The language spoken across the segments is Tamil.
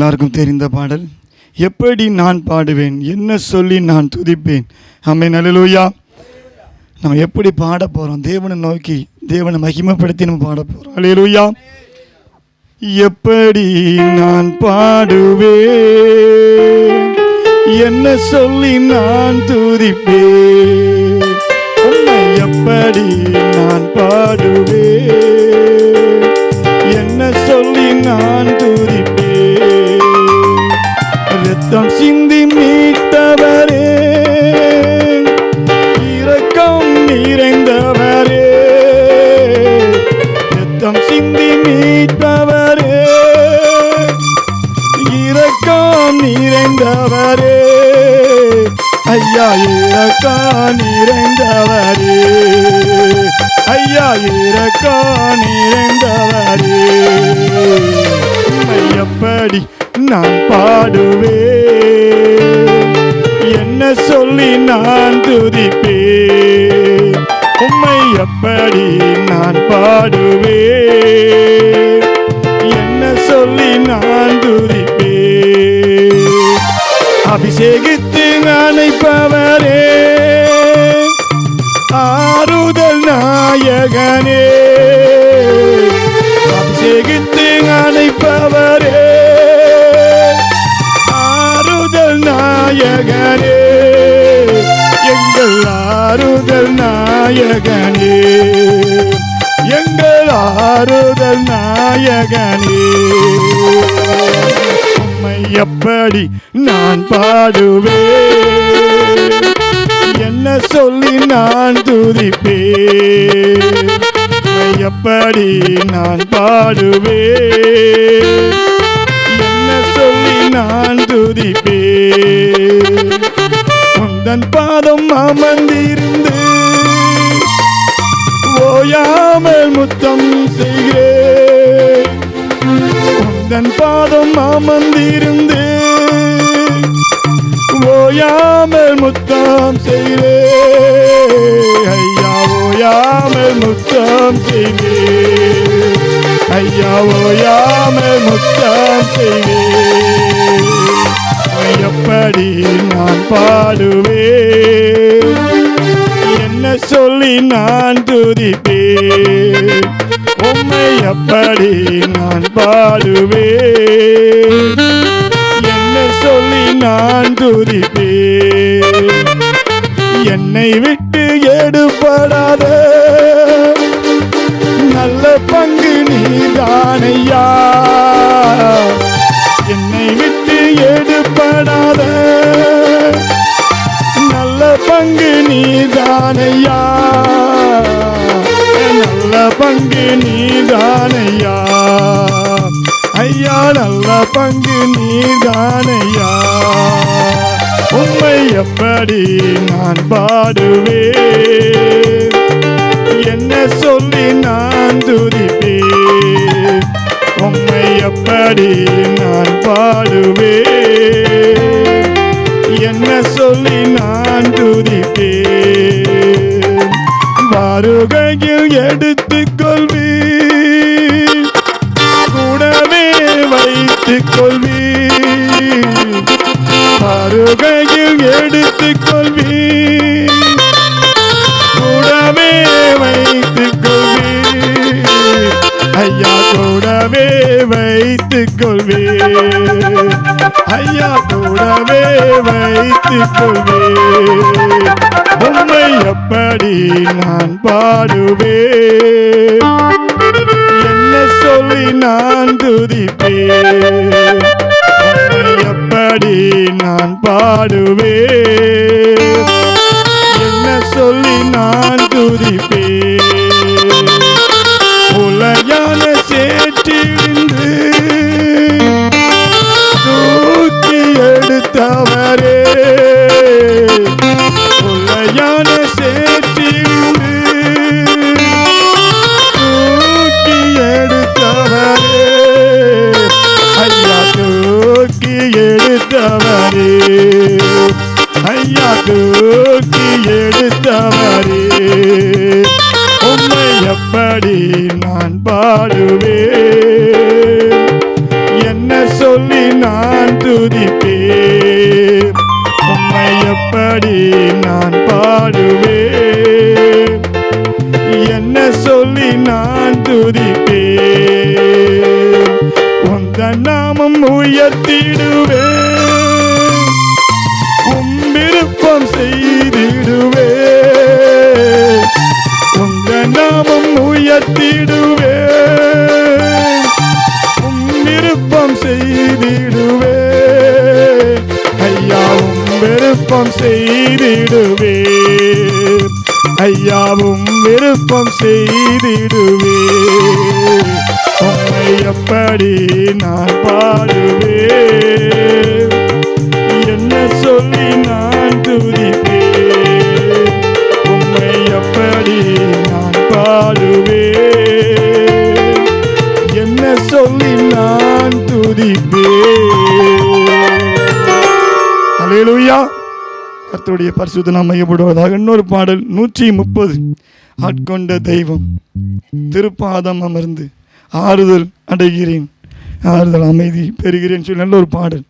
எல்லாருக்கும் தெரிந்த பாடல் எப்படி நான் பாடுவேன்? என்ன சொல்லி நான் துதிப்பேன்? அம்மை நல்லலூயா நம்ம எப்படி பாட போகிறோம் தேவனை நோக்கி தேவனை மகிமைப்படுத்தி நம்ம பாட போகிறோம் அலையலூயா எப்படி நான் பாடுவேன்? என்ன சொல்லி நான் துதிப்பேன்? எப்படி நான் பாடுவேன்? என்ன சொல்லி நான் ரத்தம் சிந்தி மீட்டவரே. இரக்கம் நிறைந்தவரே. ரத்தம் சிந்தி மீட்டவரே இரக்கம் நிறைந்தவரே. ஐயா இரக்கம் நிறைந்தவரே. ஐயா இரக்கம் நிறைந்தவரே. உம்மை எப்படி நான் பாடுவேன். என்ன சொல்லி நான் துதிப்பேன்? உம்மை எப்படி நான் பாடுவே என்ன சொல்லி நான் துதிப்பேன்? அபிஷேகித்து அணைப்பவரே ஆறுதல் நாயகனே. அபிஷேகித்து அணைப்பவரே நாயகனே எங்கள் ஆறுதல் நாயகனே எங்கள் ஆறுதல் நாயகனே. உம்மை எப்படி நான் பாடுவேன்? என்ன சொல்லி நான் துதிப்பேன்? எப்படி நான் பாடுவேன்? என்ன சொல்லி நான் துதிப்பேன்? உந்தன் பாதம் அமர்ந்திருந்து ஓயாமல் முத்தம் செய்கிறேன். உந்தன் பாதம் அமர்ந்திருந்து ஓயாமல் முத்தம் செய்கிறேன். ஐயா ஓயாமல் முத்தம் செய்கிறேன். ஐயா ஓயாமல் முத்தம் செய்வேன் எப்படி நான் பாடுவேன். என்ன சொல்லி நான் துதிப்பேன்? உண்மை அப்படி நான் பாடுவேன். என்ன சொல்லி நான் துதிப்பேன். என்னை விட்டு எடுபடாத நல்ல பங்கு நீதானையா? என்னை விட்டு எடுபடாத நல்ல பங்கு நீதானையா. நல்ல பங்கு நீதானையா. ஐயா நல்ல பங்கு நீதானையா. உண்மை எப்படி நான் பாடுவேன்? என்ன சொல்லி நான் சொல்வேன் உண்மை எப்படி நான் பாடுவேன் என்ன சொல்லி நான் துதிப்பேன்? எப்படி நான் பாடுவேன் உயர்த்திடுவே உயர்த்திடுவேன். உம் விருப்பம் செய்திடுவேன் உந்த நாமம் உயர்த்திடுவே. உம் விருப்பம் செய்திடுவேன் ஐயா உம் விருப்பம் செய்திடுவேன் ஐயாவும் விருப்பம் செய்திடுவே. எப்படி நான் பாடுவேன்? என்ன சொல்லி நான் துதிப்பேன்? உண்மை எப்படி நான் பாடுவேன்? என்ன சொல்லி நான் துதிப்பேன்? அலேலுயா கர்த்தருடைய பரிசுத்த நாம் மையப்படுவதாக இன்னொரு பாடல் நூற்றி முப்பது. ஆட்கொண்ட தெய்வம் திருப்பாதம் அமர்ந்து. ஆறுதல் அடைகிறேன். ஆறுதல் அமைதி பெறுகிறேன் சொல்லி நல்ல ஒரு பாடல்.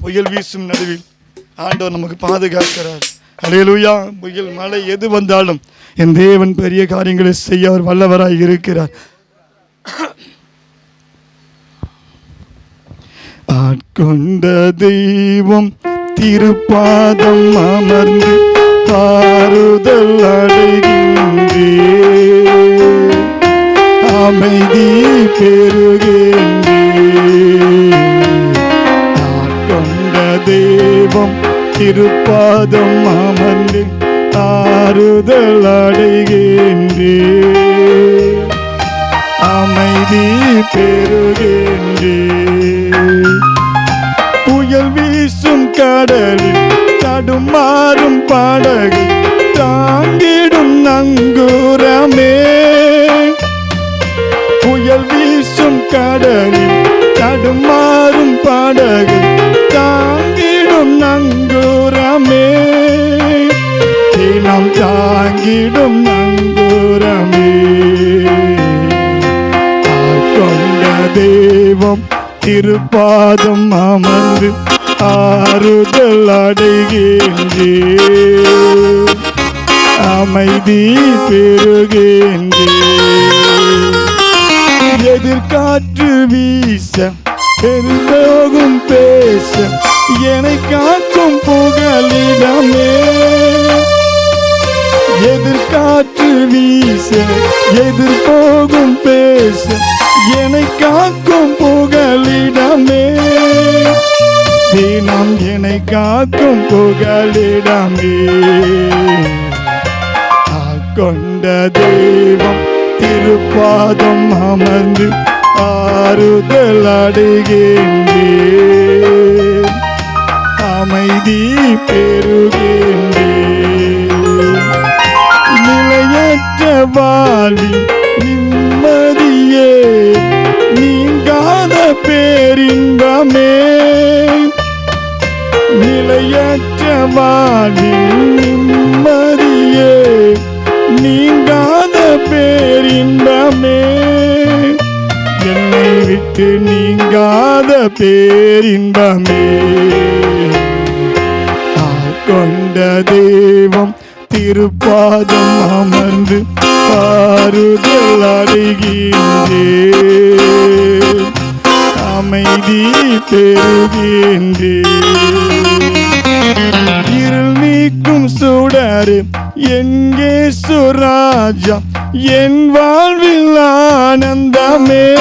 புயல் வீசும் நடுவில் ஆண்டவர் நமக்கு பாதுகாக்கிறார். அலையலூயா புயல் மழை எது வந்தாலும் என் தேவன் பெரிய காரியங்களை செய்ய அவர் வல்லவராய் இருக்கிறார். ஆட்கொண்ட தெய்வம் திருப்பாதம் அமர்ந்து பாருதல் அடைகின்றே. அமைதி பெறுகின்றே ஆட்கொண்ட தெய்வம் திருப்பாதம் அமர்ந்து ஆறுதல் அடைகின்றே அமைதி பெறுகின்றே புயல் வீசும் கடலில் தடுமாறும் படகு தாங்கிடும் நங்கூரமே கடலில் தடுமாறும் படகு தாங்கிடும் நங்கூரமே. தினம் தாங்கிடும் நங்கூரமே. கொண்ட தெய்வம் திருப்பாதம் அமர்ந்து ஆறுதல் அடைகின்றே அமைதி பெறுகின்றே எதிர்காற்று வீச பெருந்தோகும் பேச என்னை காக்கும் புகலிடமே எதிர்காற்று வீச எதிர்போகும் பேச என்னை காக்கும் புகலிடமே தினம் என்னை காக்கும் புகலிடமே கொண்ட தெய்வம் திருப்பாதம் அமர்ந்து ஆறுதல் அடைகின்றே அமைதி பெறுகின்றே நிலையற்ற வாழ்வி நிம்மதியே நீங்காத பேரின்பமே. நிலையற்ற வாழ்வி நிம்மதியே நீங்காத பேரின்பமே என்னை விட்டு நீங்காத பேரின்பமே கொண்ட தெய்வம் திருப்பாதம் அமர்ந்து பாருதல் அடைகின்றே. அமைதி பெறுகின்றே. இருள் நீக்கும் சுடரு எங்கே சுராஜா என் வாழ்வில் ஆனந்தமே.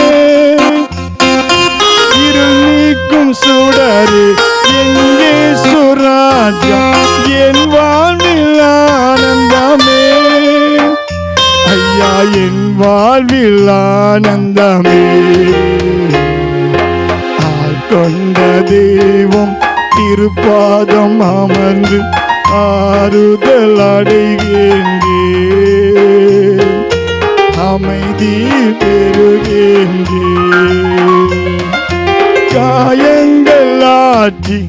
இருள் நீக்கும் சுடரு எங்கே சுராஜா என் வாழ்வில் ஆனந்தமே. ஐயா என் வாழ்வில் ஆனந்தமே. கொண்ட தெய்வம் திருப்பாதம் அமர்ந்து ஆறுதல் அடைகின்றே அமைதி பெறுகின்றே காயங்கள் ஆற்றி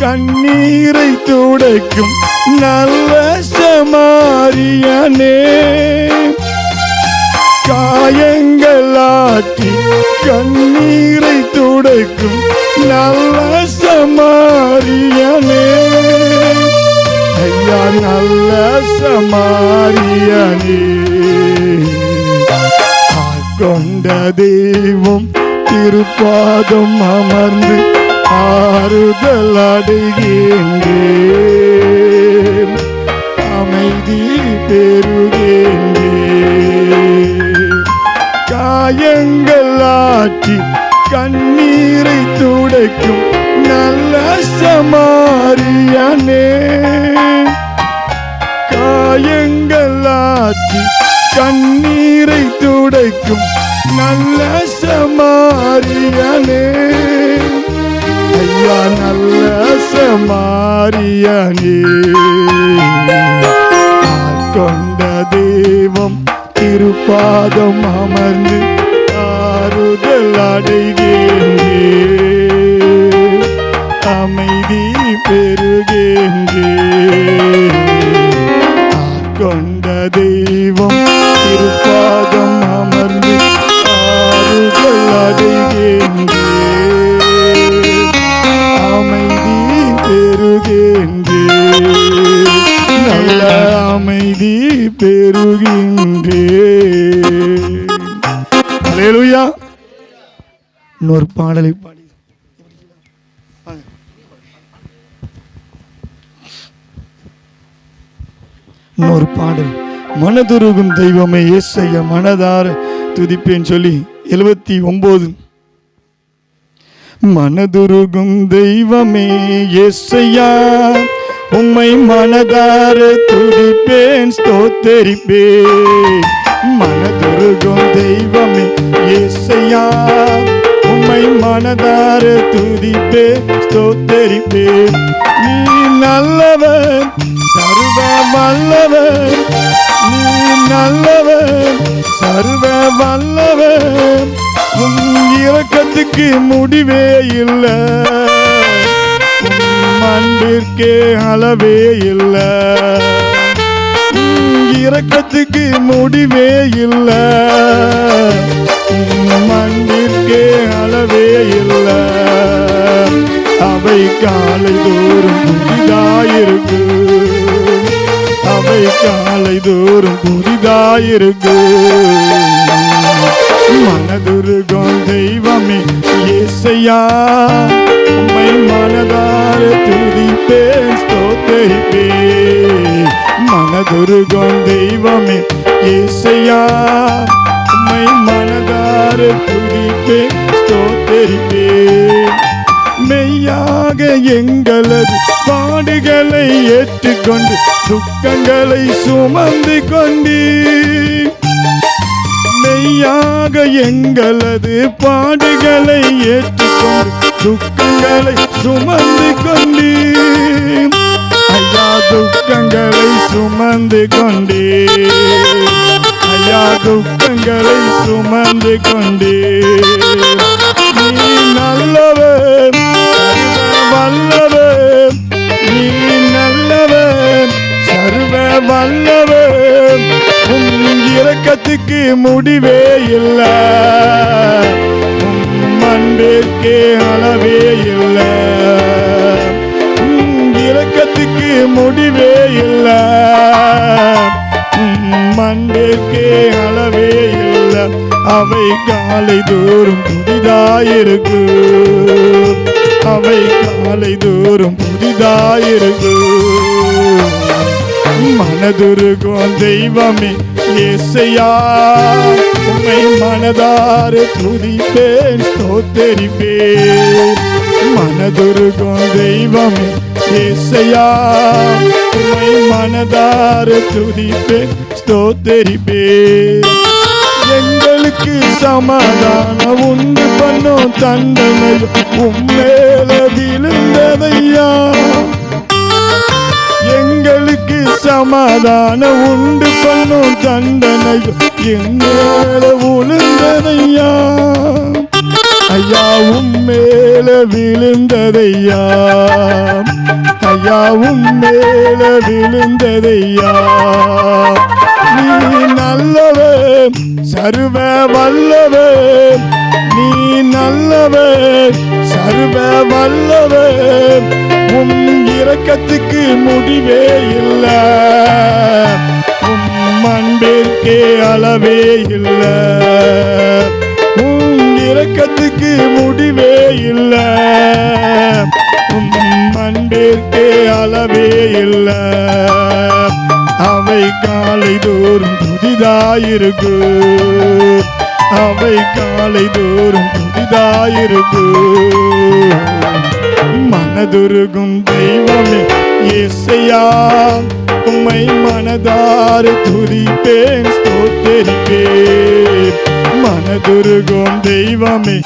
கண்ணீரை துடைக்கும் நல்ல சமாரியனே. காயங்கள் ஆற்றி கண்ணீரை துடைக்கும் நல்ல சமாரியனே. ஐயா நல்ல சமாரியனே. கொண்ட தெய்வம் திருப்பாதம் அமர்ந்து ஆறுதல் அடைகின்றேன் அமைதி பெறுகின்றேன் காயங்கள் ஆற்றி கண்ணீரை துடைக்கும் நல்ல சமாரியனே. காயங்கள் ஆற்றி கண்ணீரை துடைக்கும் நல்ல சமாரியனே. ஐயா நல்ல சமாரியனே. கொண்ட தெய்வம் திருப்பாதம் அமர்ந்து ஆறுதல் அடைகின்றேன் அமைதி பெறுகின்றேன் இன்னொரு பாடலை பாடி. இன்னொரு பாடல். மனதுருகும் தெய்வமே ஏசைய மனதார துதிப்பேன் சொல்லி எழுபத்தி ஒன்பது மனதுருகும் தெய்வமே ஏசையா உம்மை மனதார துடிப்பேன் ஸ்தோத்தரிப்பேன் மனதுருகும் தெய்வமே ஏசையா. உம்மை மனதார துதிப்பே ஸ்தோத்தரிப்பே. நீ நல்லவன் சர்வ வல்லவன் நீ நல்லவன் சர்வ வல்லவன் உன் இறக்கத்துக்கு முடிவே இல்லை. உம் அன்பிற்கே அளவே இல்லை. இறக்கத்துக்கு முடிவே இல்லை. உம் அன்பிற்கே அளவே இல்லை. அவை காலை தோறும் புதிதாயிருக்கு. அவை காலை தோறும் புதிதாயிருக்கு. மனதுருகம் தெய்வமே ஏசையா. உம்மை மனதார துதிப்பேன் ஸ்தோத்தரிப்பேன் மனதுருகம் தெய்வமே ஏசையா. உம்மை மனதார துதிப்பேன் ஸ்தோத்தரிப்பேன் மெய்யாக எங்களது பாடுகளை ஏற்றுக்கொண்டு துக்கங்களை சுமந்து கொண்டீர் மெய்யாக எங்களது பாடுகளை ஏற்றுக்கொண்டு துக்கங்களை சுமந்து கொண்டீர். ஐயா துக்கங்களை சுமந்து கொண்டீர். ஐயா துக்கங்களை சுமந்து கொண்டீர். நீ நல்லவே வல்லவே நீ நல்லவே சர்வ வல்லவே உன் இரக்கத்துக்கு முடிவே அவை காலை தோறும் புதிதாயிருக்கு. அவை காலை தோறும் புதிதாயிருக்கு. மனதுருகும் தெய்வமே ஏசையா. உம்மை மனதார துதிப்பேன் ஸ்தோத்தரிப்பேன். மனதுருகும் தெய்வமே ஏசையா. உம்மை மனதார துதிப்பேன் ஸ்தோத்தரிப்பேன். எனக்கு சமாதான உண்டு பண்ணும் தண்டனை உம்மேல விழுந்ததையா? எங்களுக்கு சமாதான உண்டு பண்ணும் தண்டனை எங்கேல உளுந்ததையா ஐயா உம்மேல விழுந்ததையா? ஐயா உம்மேல விழுந்ததையா? நீ நல்லவன். சர்வ வல்லவன் நீ நல்லவர். சர்வ வல்லவர் உன் இரக்கத்துக்கு முடிவே இல்லை. உன் அன்பிற்கே அளவே இல்லை. உன் இரக்கத்துக்கு முடிவே இல்லை. உன் அன்பிற்கே அளவே இல்லை. அவை காலை தோறும் புதிதாயிருக்கு. அவை காலை தோறும் புதிதாயிருக்கு. மனதுருகும் தெய்வமே இசையா உம்மை மனதாறு துதிப்பேன் ஸ்தோத்தரிப்பேன். மனதுருகும் தெய்வமே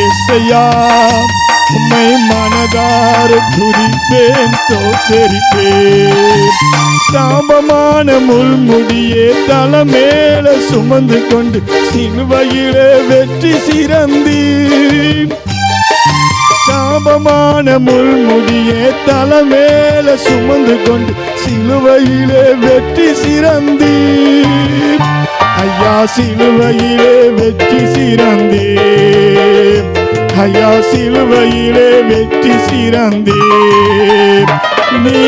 ஏசையா உம்மை மனதார துதிப்பேன் ஸ்தோத்தரிப்பேன். சாபமான முள்முடியே தலைமேல சுமந்து கொண்டு சிலுவையிலே வெற்றி சிறந்தீர். சாபமான முள்முடியே தலைமேல சுமந்து கொண்டு சிலுவையிலே வெற்றி சிறந்தீர். ஐயா சிலுவையிலே வெற்றி சிறந்தீர் ஐயா சிலுவையிலே வெற்றி சிறந்தீர் நீ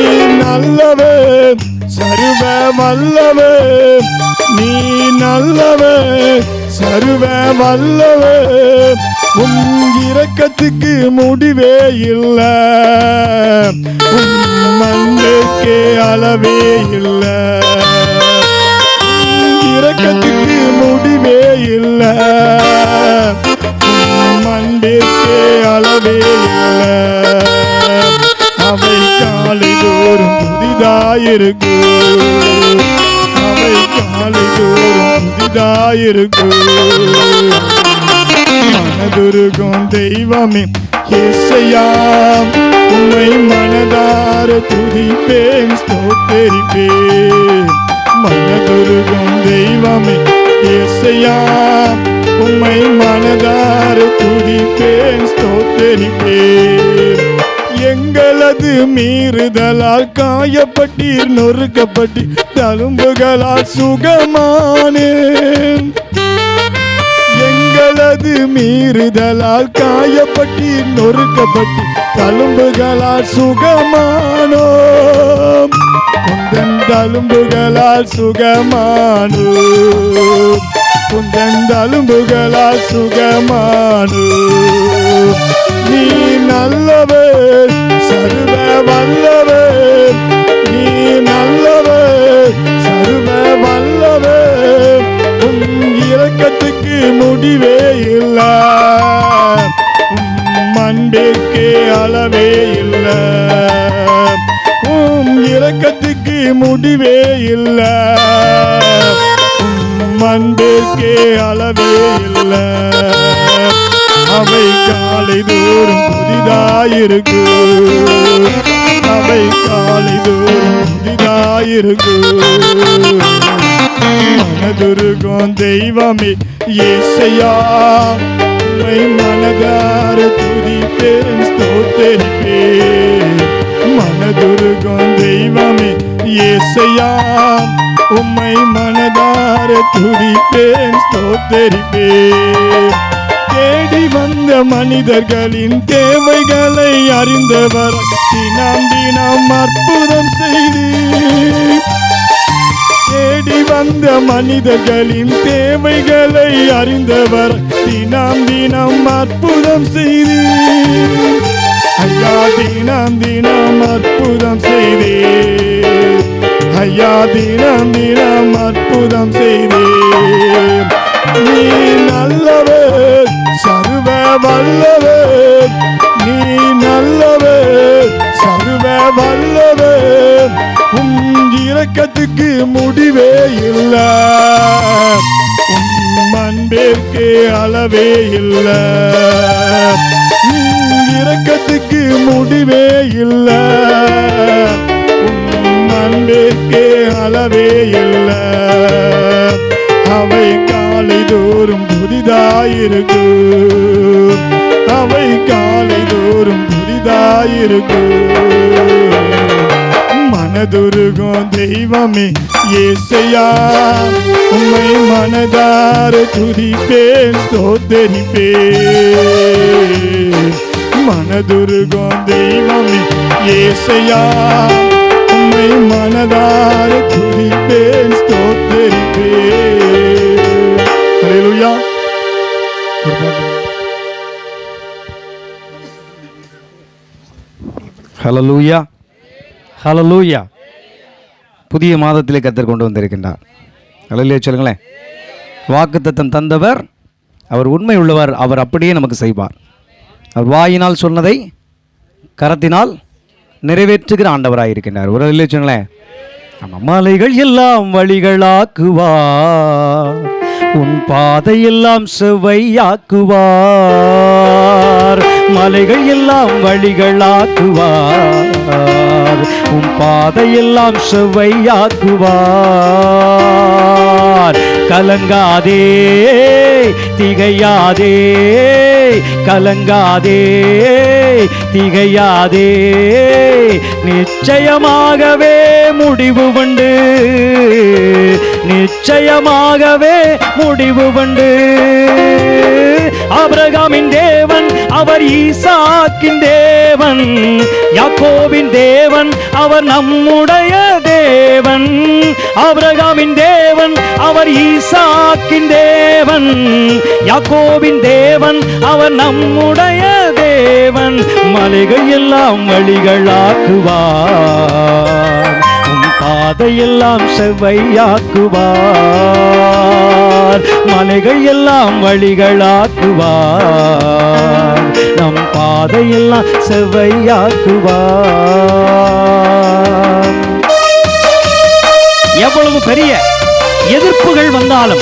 நல்லவன் சருவ வல்லவன் நீ நல்லவன் சருவ வல்லவன் உன் இரக்கத்துக்கு முடிவே இல்லை. உன் அன்புக்கே அளவே இல்லை. இரக்கத்துக்கு முடிவே இல்லை. உன் அன்பிற்கே அளவே இல்லை. அவை காலை தோறும் புதிதாயிருக்கு. அவை காலை தோறும் புதிதாயிருக்கு. மனதுருகும் தெய்வமே இசையா உம்மை மனதார துதிப்பேன் ஸ்தோத்தரிப்பேன். மனதுருகும் இசையா உம்மை மனதார துதிப்பேன் ஸ்தோத்தரிப்பேன் எங்களது மீறுதலால் காயப்பட்டீர் நொறுக்கப்பட்டீர் தழும்புகளால் சுகமானேன். எங்களது மீறுதலால் காயப்பட்டு நொறுக்கப்பட்டு தழும்புகளால் சுகமானோம். தழும்புகளால் சுகமானோம். குந்தன் சுகமானு. நீ நல்லவர் சர்வ வல்லவர் நீ நல்லவர் சர்வ வல்லவர் உன் இரக்கத்துக்கு முடிவே இல்லை. உன் அளவே இல்லை. உன் இரக்கத்துக்கு முடிவே இல்லை. அன்பிற்கே அளவே இல்லை. அவை காலை தோறும் புதிதாயிருக்கு. அவை காலை தோறும் புதிதாயிருக்கு. மனதுருகும் தெய்வமே ஏசையா உம்மை மனதார பெரும் ஸ்தோத்தரிப்பேன். மனதுருகும் தெய்வமே ஏசையா உம்மை மனதார துடிப்பேன் ஸ்தோத்தரிப்பேன் தேடி வந்த மனிதர்களின் தேவைகளை அறிந்தவர் தினம் தினம் அற்புதம் செய்து. தேடி வந்த மனிதர்களின் தேவைகளை அறிந்தவர் தினம் தினம் அற்புதம் செய்து. தினம் தினம் அற்புதம் செய்தே ஐயா தினம் தினம் அற்புதம் செய்தே நீ நல்லவர் சர்வ வல்லவர். நீ நல்லவர் சர்வ வல்லவர். உன் இரக்கத்துக்கு முடிவே இல்லை. உன் அன்பிற்கு அளவே இல்லை. இறக்கத்துக்கு முடிவே இல்லை. உன் அன்பிற்கு அளவே இல்லை. அவை காலை தோறும் புதிதாயிருக்கு. அவை காலை தோறும் புதிதாயிருக்கு. மனதுருகும் தெய்வமே ஏசையா. உம்மை மனதார துதிப்பேன் ஸ்தோத்தரிப்பேன் மனதுருகும் தெய்வமே ஏசையா உம்மை மனதார துதிப்பேன் ஸ்தோத்தரிப்பேன் ஹalleluya. ஹலலூயா ஹலலூயா புதிய மாதத்திலே கத்தர் கொண்டு வந்திருக்கின்றார். ஹalleluya சொல்லுங்களேன். வாக்குத்தத்தம் தந்தவர் அவர் உண்மை உள்ளவர் அவர் அப்படியே நமக்கு செய்வார். அவர் வாயினால் சொன்னதை கரத்தினால் நிறைவேற்றுகிற ஆண்டவராக இருக்கின்றார். ஒரு இல்லை நம்ம மலைகள் எல்லாம் வழிகளாக்குவார் உன் பாதையெல்லாம் செவ்வையாக்குவார். மலைகள் எல்லாம் வழிகளாக்குவார். பாதையெல்லாம் செவ்வையாக்குவார். கலங்காதே திகையாதே கலங்காதே திகையாதே. நிச்சயமாகவே முடிவு உண்டு. நிச்சயமாகவே முடிவு உண்டு. ஆபிரகாமின் தேவன் அவர் ஈசாக்கின் தேவன். யாக்கோவின் தேவன் அவர் நம் நம்முடைய தேவன் ஆபிரகாமின் தேவன் அவர் ஈசாக்கின் தேவன் யாக்கோவின் தேவன் அவர் நம்முடைய தேவன் மலைகள் எல்லாம் வழிகளாக்குவார். பாதையெல்லாம் செவ்வையாக்குவார். மலைகள் எல்லாம் வழிகளாக்குவார். நம் பாதையெல்லாம் செவ்வையாக்குவார். எவ்வளவு பெரிய எதிர்ப்புகள் வந்தாலும்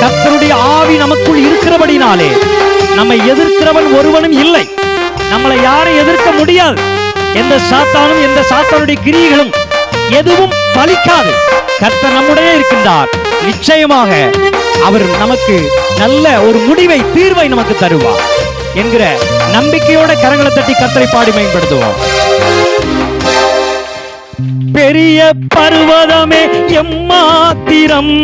கத்தருடைய ஆவி நமக்குள் இருக்கிறபடினாலே நம்மை எதிர்க்கிறவன் ஒருவனும் இல்லை. நம்மளை யாரும் எதிர்க்க முடியாது. எந்த சாத்தானும் எந்த சாத்தானுடைய கிரியைகளும் எதுவும் பலிக்காது. கர்த்தர் நம்முடைய இருக்கின்றார். நிச்சயமாக அவர் நமக்கு நல்ல ஒரு முடிவை தீர்வை நமக்கு தருவார் என்கிற நம்பிக்கையோட கரங்களை தட்டி கத்தரை பாடி மேம்படுத்துவோம். பெரிய பர்வதமே எம்மாத்திரம்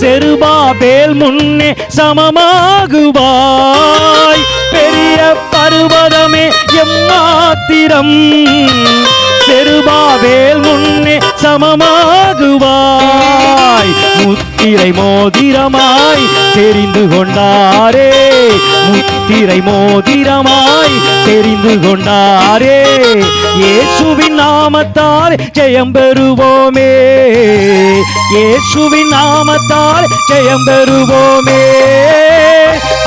செருபாபேல் முன்னே சமமாகுவாய். பெரிய பர்வதமே எம்மாத்திரம் செருபாவேல் முன்னே சமமாகுவாய். முத்திரை மோதிரமாய் தெரிந்து கொண்டாரே. முத்திரை திரை மோதிரமாய் தெரிந்து கொண்டாரே. இயேசுவின் நாமத்தால் ஜெயம் பெறுவோமே. இயேசுவின் நாமத்தால் ஜெயம் பெறுவோமே.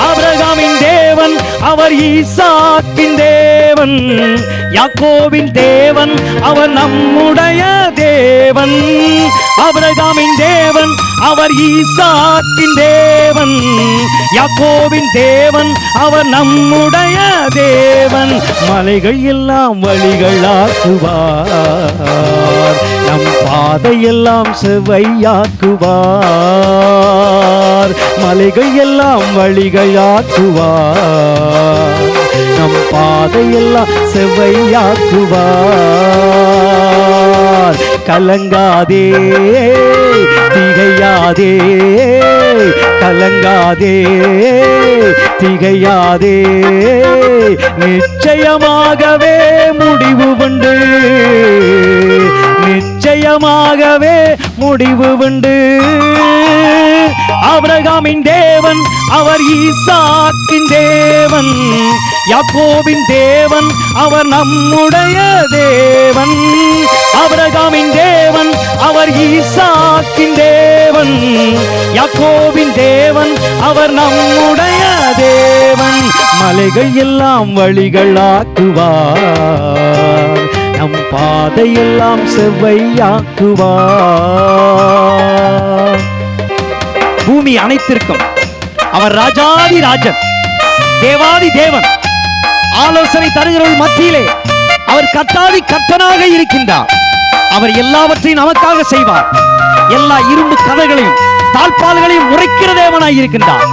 அபிரகாமின் தேவன் அவர் ஈசாக்கின் தேவன். யாக்கோவின் தேவன் அவர் நம்முடைய தேவன். அபிரகாமின் தேவன் அவர் ஈசாக்கின் தேவன் யாக்கோவின் தேவன் அவர் நம்முடைய தேவன். மலைகள் எல்லாம் வழிகளாக்குவார் நம் பாதையெல்லாம் செவ்வையாக்குவார். மலைகள் எல்லாம் வழிகளாக்குவார் நம் பாதையெல்லாம் செவ்வையாக்குவார். கலங்காதே திகையாதே கலங்காதே திகையாதே. நிச்சயமாகவே முடிவு உண்டு. நிச்சயமாகவே முடிவு உண்டு. ஆபிரகாமின் தேவன் அவர் ஈசாக்கின் தேவன். யாக்கோவின் தேவன் அவர் நம்முடைய தேவன். ஆபிரகாமின் தேவன் அவர் ஈசாக்கின் தேவன். யாக்கோவின் தேவன் அவர் நம்முடைய தேவன். மலைகள் எல்லாம் வழிகளாக்குவார் நம் பாதையெல்லாம் செவ்வையாக்குவார். பூமி அனைத்திற்கும் அவர் ராஜாதி ராஜன் தேவாதி தேவன். ஆலோசனை தருகிறவர் மத்தியிலே அவர் கத்தாதி கத்தனாக இருக்கின்றார். அவர் எல்லாவற்றையும் நமக்காக செய்வார். எல்லா இரும்பு கதைகளையும் தாழ்பால்களையும் உரைக்கிற தேவனாய் இருக்கின்றார்.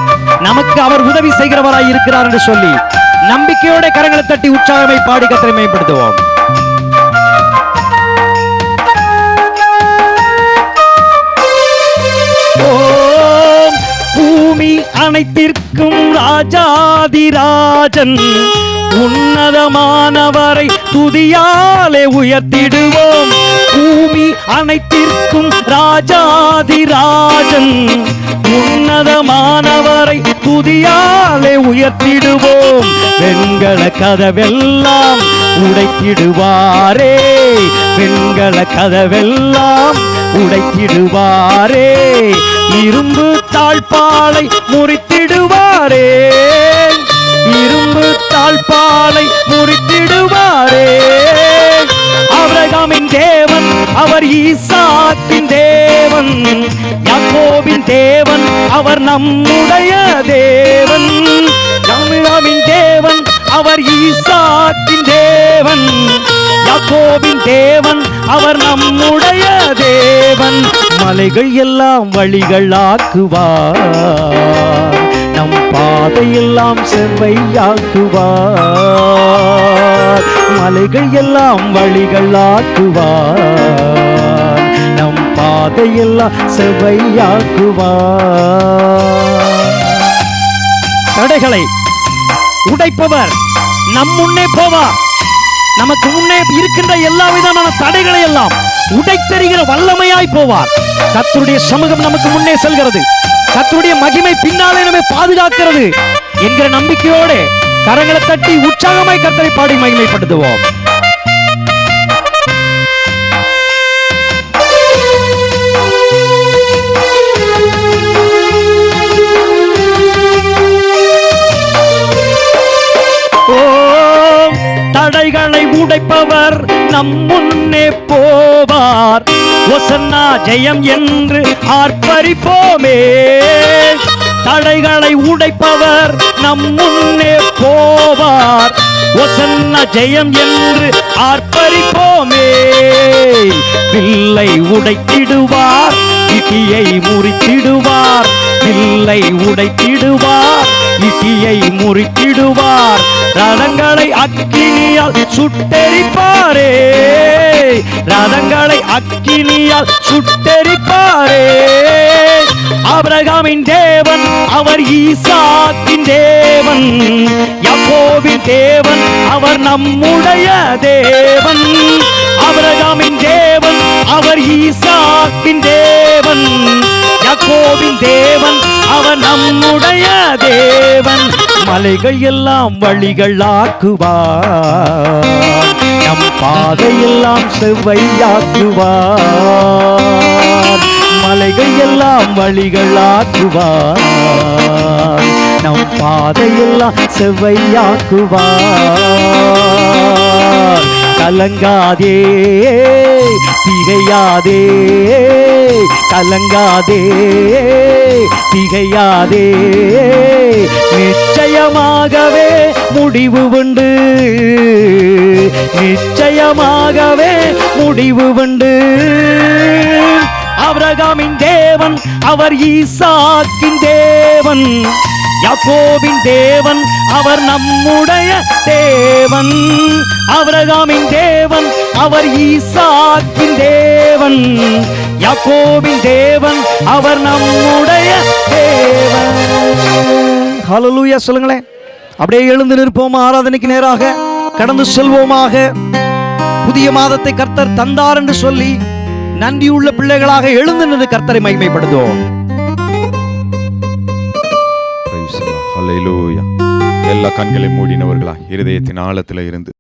நமக்கு அவர் உதவி செய்கிறவராய் இருக்கிறார் என்று சொல்லி நம்பிக்கையோட கரங்களை தட்டி உற்சாகமை பாடி கத்தனை மேம்படுத்துவோம். பூமி அனைத்திற்கும் ராஜாதிராஜன். உன்னதமானவரை துதியாலே உயர்த்திடுவோம். பூமி அனைத்திற்கும் ராஜாதிராஜன் உன்னதமானவரை துதியாலே உயர்த்திடுவோம். பெண்கள கதவெல்லாம் உடைத்திடுவாரே. பெண்கள கதவெல்லாம் உடைத்திடுவாரே. இரும்பு தாழ்பாலை முறித்திடுவாரே. இரும்பு தாழ்பாலை முறித்திடுவாரே. அவரகாமின் தேவன் அவர் ஈசாக்கின் தேவன். யாக்கோபின் தேவன் அவர் நம்முடைய தேவன். ஆபிரகாமின் தேவன் அவர் ஈசாக்கின் தேவன். யாக்கோபின் தேவன் அவர் நம்முடைய தேவன். மலைகள் எல்லாம் வழிகள் ஆக்குவார் நம் பாதையெல்லாம் செவ்வையாக்குவார். மலைகள் எல்லாம் வழிகளாக்குவார். நம் பாதையெல்லாம் செவ்வையாக்குவார். தடைகளை உடைப்பவர் நம் முன்னே போவார் நமக்கு முன்னே இருக்கின்ற எல்லா விதமான தடைகளை எல்லாம் உடைத்தெறிகிற வல்லமையாய் போவார். கத்தருடைய சமூகம் நமக்கு முன்னே செல்கிறது. கர்த்தருடைய மகிமை பின்னாலே நம்மை பாதுகாக்கிறது என்கிற நம்பிக்கையோடு கரங்களை தட்டி உற்சாகமாய் கர்த்தரை பாடி மகிமைப்படுத்துவோம். உடைப்பவர் நம் முன்னே போவார். ஒசன்னா ஜெயம் என்று ஆர்ப்பரிப்போமே. தடைகளை உடைப்பவர் நம் முன்னே போவார். ஒசன்னா ஜெயம் என்று ஆர்ப்பரிப்போமே. வில்லை உடைத்திடுவார் விதியை முறித்திடுவார். வில்லை உடைத்திடுவார் இட்டியை முறுக்கிடுவார். ரதங்களை அக்கினியால் சுட்டெரிப்பாரே. ரதங்களை அக்கினியால் சுட்டெரிப்பாரே. அபிரகாமின் தேவன் அவர் ஈசாக்கின் தேவன். யப்போவின் தேவன் அவர் நம்முடைய தேவன். அபிரகாமின் தேவன் அவர் ஈசாக்கின் தேவன். யாக்கோபின் தேவன் அவன் நம்முடைய தேவன். மலைகள் எல்லாம் வழிகள் ஆக்குவார் நம் பாதையெல்லாம் செவ்வையாக்குவார். மலைகள் எல்லாம் வழிகள் ஆக்குவார் நம் பாதையெல்லாம் செவ்வையாக்குவார். கலங்காதே திகையாதே. கலங்காதே திகையாதே. நிச்சயமாகவே முடிவு உண்டு. நிச்சயமாகவே முடிவு உண்டு. ஆபிரகாமின் தேவன் அவர் ஈசாக்கின் தேவன். யாக்கோபின் தேவன் அவர் நம்முடைய தேவன். ஆபிரகாமின் தேவன் அவர் ஈசாக்கின் தேவன். யாக்கோபின் தேவன் அவர் நம்முடைய தேவன். ஹalleluya சொல்லுங்களேன். அப்படியே எழுந்து நிற்போம் ஆராதனைக்கு நேராக. கடந்து செல்வோமாக. புதிய மாதத்தை கர்த்தர் தந்தார் என்று சொல்லி நன்றியுள்ள பிள்ளைகளாக எழுந்து நின்று கர்த்தரை மகிமைப்படுத்துவோம். எல்லா கண்களை மூடினவர்களா இருதயத்தின் ஆழத்துல இருந்து.